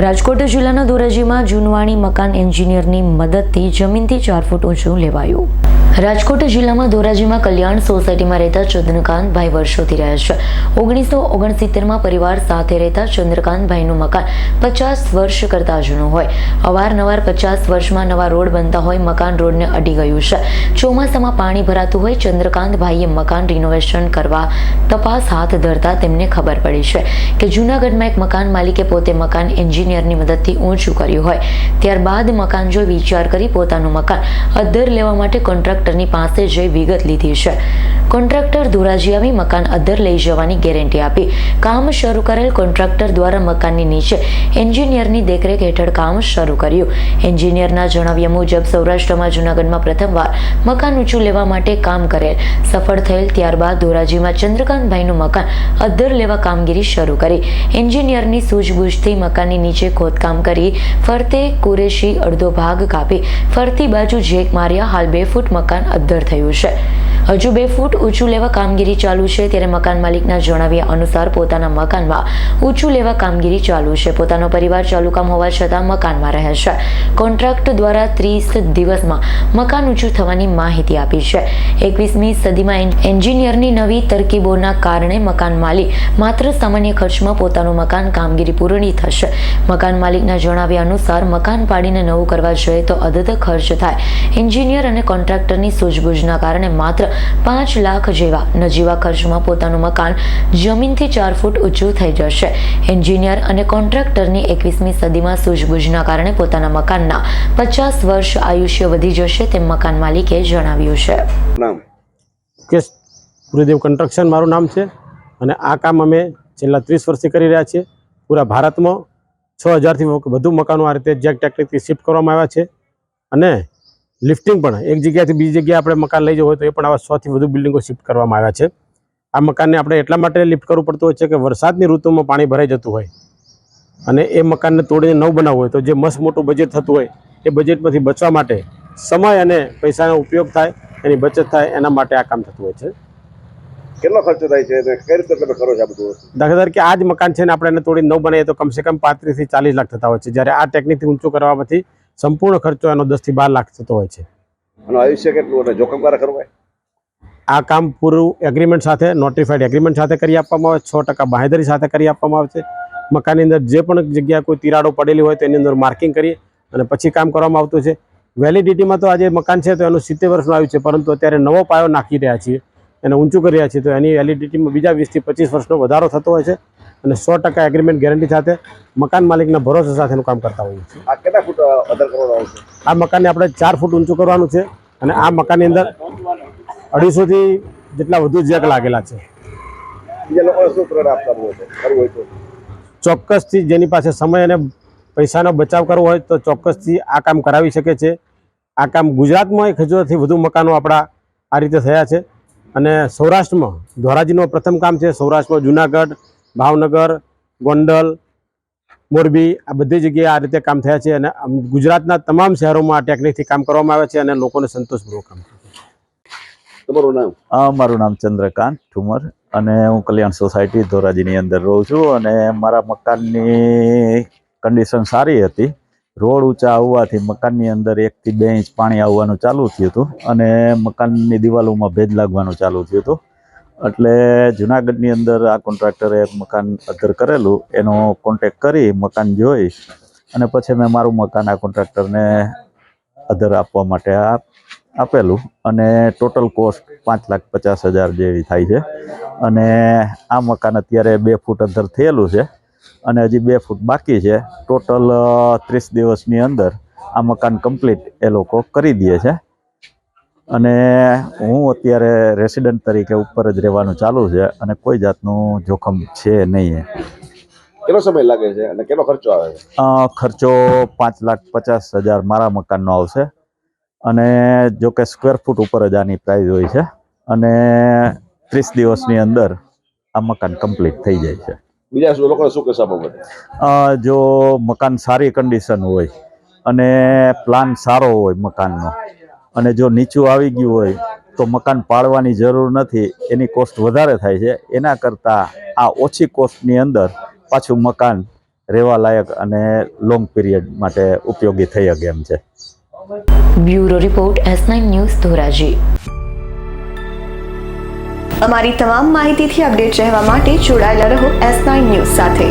રાજકોટ જિલ્લાના ધોરાજીમાં જૂનવાણી મકાન એન્જિનિયરની મદદથી જમીનથી ચાર ફૂટ ઊંચું લેવાયું. રાજકોટ જિલ્લામાં ધોરાજીમાં કલ્યાણ સોસાયટીમાં રહેતા ચંદ્રકાંતભાઈ વર્ષોથી રહે છે. ઓગણીસો ઓગણસિત્તેરમાં પરિવાર સાથે રહેતા ચંદ્રકાંતભાઈનું મકાન પચાસ વર્ષ કરતાં જૂનું હોય. અવારનવાર પચાસ વર્ષમાં નવા રોડ બનતા હોય, મકાન રોડને અડી ગયું છે. ચોમાસામાં પાણી ભરાતું હોય, ચંદ્રકાંતભાઈએ મકાન રિનોવેશન કરવા તપાસ હાથ ધરતા તેમને ખબર પડી છે કે જૂનાગઢમાં એક મકાન માલિકે પોતે મકાન એન્જિનિયરની મદદથી ઊંચું કર્યું હોય. ત્યારબાદ મકાન જોઈ વિચાર કરી પોતાનું મકાન અદ્ધર લેવા માટે કોન્ટ્રાક્ટરની પાસે જઈ વિગત લીધી છે. કોન્ટ્રાક્ટર ધોરાજી આવી મકાન અદ્ધર લઈ જવાની ગેરંટી આપી. કામ શરૂ કરેલ કોન્ટ્રાક્ટર દ્વારા મકાનની નીચે એન્જિનિયરની દેખરેખ હેઠળ કામ શરૂ કર્યું. એન્જિનિયરના જણાવ્યા મુજબ, સૌરાષ્ટ્રમાં, જૂનાગઢમાં પ્રથમવાર મકાન ઊંચું લેવા માટે કામ કરેલ. સફળ થયેલ ત્યારબાદ ધોરાજીમાં ચંદ્રકાંતભાઈનું મકાન અદ્ધર લેવા કામગીરી શરૂ કરી. એન્જિનિયરની સૂઝબૂછથી મકાનની નીચે ખોદકામ કરી, ફરતે કુરેશી અડધો ભાગ કાપી, ફરતી બાજુ જેક માર્યા, હાલ બે ફૂટ મકાન અદ્ધર થયું છે. હજુ બે ફૂટ ઊંચું લેવા કામગીરી ચાલુ છે ત્યારે મકાન માલિકના જણાવ્યા અનુસાર પોતાના મકાનમાં ઊંચું લેવા કામગીરી ચાલુ છે. પોતાનો પરિવાર ચાલુ કામ હોવા છતાં મકાનમાં રહે છે. કોન્ટ્રાક્ટ દ્વારા ત્રીસ દિવસમાં મકાન ઊંચું થવાની માહિતી આપી છે. એકવીસમી સદીમાં એન્જિનિયરની નવી તરકીબોના કારણે મકાન માલિક માત્ર સામાન્ય ખર્ચમાં પોતાનું મકાન કામગીરી પૂર્ણ થશે. મકાન માલિકના જણાવ્યા અનુસાર મકાન પાડીને નવું કરવા જોઈએ તો અધધ ખર્ચ થાય. એન્જિનિયર અને કોન્ટ્રાક્ટરની સૂઝબૂઝના કારણે માત્ર પાંચ લાખ જેવા નજીવા ખર્ચમાં પોતાનું મકાન જમીનથી ચાર ફૂટ ઊંચું થઈ જશે. એન્જિનિયર અને કોન્ટ્રાક્ટરની એકવીસમી સદીમાં સૂઝબૂઝના કારણે પોતાના મકાનના પચાસ વર્ષ આયુષ્ય વધી જશે તેમ મકાન માલિકે જણાવ્યું છે. નામ? ગુરુદેવ કન્સ્ટ્રક્શન મારું નામ છે અને આ કામ અમે છેલ્લા ત્રીસ વર્ષથી કરી રહ્યા છીએ. પૂરા ભારતમાં છ હજારથી વધુ મકાનો આ રીતે જેક ટેકનિકથી શિફ્ટ કરવામાં આવ્યા છે. અને લિફ્ટિંગ પણ. એક જગ્યાએથી બીજી જગ્યાએ આપણે મકાન લઈ જવું હોય તો એ પણ આવા સોથી વધુ બિલ્ડિંગો શિફ્ટ કરવામાં આવ્યા છે. આ મકાનને આપણે એટલા માટે લિફ્ટ કરવું પડતું હોય છે કે વરસાદની ઋતુમાં પાણી ભરાઈ જતું હોય. અને એ મકાનને તોડીને નવું બનાવવું હોય તો જે મસ્ત મોટું બજેટ થતું હોય એ બજેટમાંથી બચવા માટે સમય અને પૈસાનો ઉપયોગ થાય એની બચત થાય એના માટે આ કામ થતું હોય છે. કેટલો ખર્ચો થાય છે? કઈ રીતે તમે કરો છો આ બધું દાખલા તરીકે આ જ મકાન છે ને આપણે એને તોડીને નવું બનાવીએ તો કમસે કમ પાંત્રીસથી ચાલીસ લાખ થતા હોય છે. જ્યારે આ ટેકનિકથી ઊંચું કરવામાંથી સંપૂર્ણ ખર્ચો એનો દસથી બાર લાખ થતો હોય છે. આયુષ્ય કેટલું અને હોય આ કામ પૂરું એગ્રીમેન્ટ સાથે નોટિફાઈડ એગ્રીમેન્ટ સાથે કરી આપવામાં આવે છ ટકા બાંહેધરી સાથે કરી આપવામાં આવે છે. મકાનની અંદર જે પણ જગ્યાએ કોઈ તિરાડો પડેલી હોય તેની અંદર માર્કિંગ કરી અને પછી કામ કરવામાં આવતું છે. વેલિડિટીમાં તો આજે મકાન છે તો એનું સિત્તેર વર્ષનું આવ્યું છે પરંતુ અત્યારે નવો પાયો નાખી રહ્યા છીએ એને ઊંચું કરી રહ્યા છીએ તો એની વેલિડિટીમાં બીજા વીસથી પચીસ વર્ષનો વધારો થતો હોય છે. અને સો ટકા એગ્રીમેન્ટ ગેરંટી સાથે મકાન માલિકના ભરોસા સાથેનું કામ કરતા હોઈએ છીએ. આ કેટલા ફૂટ અદર કરવાનું આવશે આ મકાનને આપણે ચાર ફૂટ ઊંચું કરવાનું છે અને આ મકાનની અંદર અઢીસોથી જેટલા વધુ જેક લાગેલા છે. ચોક્કસથી જેની પાસે સમય અને પૈસાનો બચાવ કરવો હોય તો ચોક્કસથી આ કામ કરાવી શકે છે. આ કામ ગુજરાતમાં એક હજારથી વધુ મકાનો આપણા આ રીતે થયા છે. અને સૌરાષ્ટ્રમાં ધોરાજીનું પ્રથમ કામ છે સૌરાષ્ટ્રમાં જુનાગઢ ભાવનગર ગોંડલ મોરબી આ બધી જગ્યાએ આ રીતે કામ થયા છે અને આમ ગુજરાતના તમામ શહેરોમાં આ ટેકનિકથી કામ કરવામાં આવે છે અને લોકોને સંતોષપૂર્વક કામ થાય તમારું નામ? હા મારું નામ ચંદ્રકાંત ઠુમર અને હું કલ્યાણ સોસાયટી ધોરાજીની અંદર રહું છું અને મારા મકાનની કન્ડિશન સારી હતી. રોડ ઊંચા આવવાથી મકાનની અંદર એકથી બે ઇંચ પાણી આવવાનું ચાલુ થયું હતું અને મકાનની દિવાલોમાં ભેજ લાગવાનું ચાલુ થયું હતું. એટલે જુનાગઢની અંદર આ કોન્ટ્રાક્ટરે એક મકાન અધર કરેલું, એનો કોન્ટેક કરી મકાન જોઈ અને પછી મેં મારું મકાન આ કોન્ટ્રાક્ટરને અધર આપવા માટે આપેલું અને ટોટલ કોસ્ટ પાંચ લાખ પચાસ હજાર જેવી થાય છે. અને આ મકાન અત્યારે બે ફૂટ અધર થયેલું છે અને હજી બે ફૂટ બાકી છે. ટોટલ ત્રીસ દિવસની અંદર આ મકાન કમ્પ્લીટ એ લોકો કરી દે છે. અને હું અત્યારે રેસિડન્ટ તરીકે ઉપર જ રહેવાનું ચાલુ છે અને કોઈ જાતનું જોખમ છે નહીં કેટલો સમય લાગે છે અને કેટલો ખર્ચો આવે છે? ખર્ચો પાંચ લાખ પચાસ હજાર મારા મકાનનો આવશે. અને જો કે સ્ક્વેર ફૂટ ઉપર જ આની પ્રાઇસ હોય છે. અને ત્રીસ દિવસની અંદર આ મકાન કમ્પ્લીટ થઈ જાય છે. બીજા શું લોકોને શું કહેશો બાબતે જો મકાન સારી કન્ડિશન હોય અને પ્લાન સારો હોય મકાનનો અને જો નીચું આવી ગયું હોય તો મકાન પાડવાની જરૂર નથી. એની કોસ્ટ વધારે થાય છે. એના કરતાં આ ઓછી કોસ્ટની અંદર પાછું મકાન રહેવા લાયક અને લોંગ પીરિયડ માટે ઉપયોગી થઈ શકે એમ છે. Bureau report S nine news Dhoraji. અમારી તમામ માહિતીથી અપડેટ રહેવા માટે જોડાયેલા રહો એસ નાઇન ન્યૂઝ સાથે.